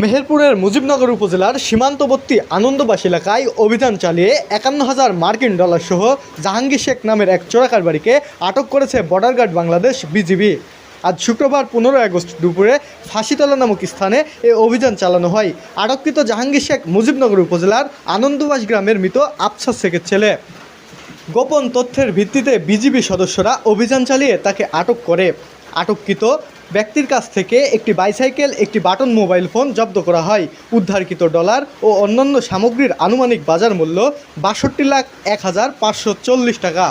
মেহেরপুরের মুজিবনগর উপজেলার সীমান্তবর্তী আনন্দবাস এলাকায় অভিযান চালিয়ে একান্ন হাজার মার্কিন ডলার সহ জাহাঙ্গীর শেখ নামের এক চোরাকারবারিকে আটক করেছে বর্ডার গার্ড বাংলাদেশ বিজিবি। আজ শুক্রবার পনেরোই আগস্ট দুপুরে ফাঁসিতলা নামক স্থানে এ অভিযান চালানো হয়। আটককৃত জাহাঙ্গীর শেখ মুজিবনগর উপজেলার আনন্দবাস গ্রামের মৃত আফসার শেখের ছেলে। গোপন তথ্যের ভিত্তিতে বিজিবি সদস্যরা অভিযান চালিয়ে তাকে আটক করে। আটককৃত ব্যক্তির কাছ থেকে একটি বাইসাইকেল, একটি বাটন মোবাইল ফোন জব্দ করা হয়। উদ্ধারকৃত ডলার ও অন্যান্য সামগ্রীর আনুমানিক বাজার মূল্য বাষট্টি লাখ এক হাজার পাঁচশো চল্লিশ টাকা।